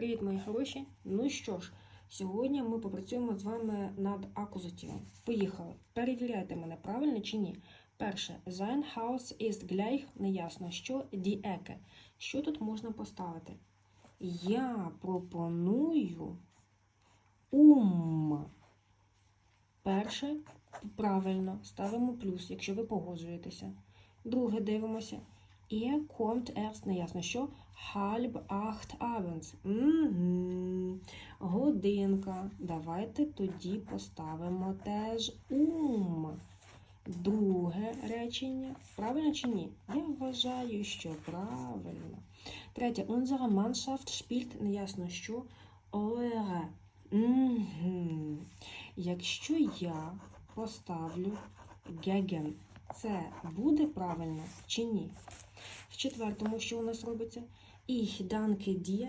Привіт, мої хороші! Ну що ж, сьогодні ми попрацюємо з вами над акузативом. Поїхали. Перевіряйте мене, правильно чи ні. Перше, sein Haus ist gleich, неясно, що die Ecke. Що тут можна поставити? Я пропоную ум. Перше, правильно, ставимо плюс, якщо ви погоджуєтеся. Друге, дивимося. Er kommt erst, неясно що, halb acht abends. Угу. Годинка. Давайте тоді поставимо теж ум. Друге речення. Правильно чи ні? Я вважаю, що правильно. Третє. Unsere Mannschaft spielt, неясно що, eure. Угу. Якщо я поставлю gegen, це буде правильно чи ні? Четвертому, що у нас робиться? Ich danke dir.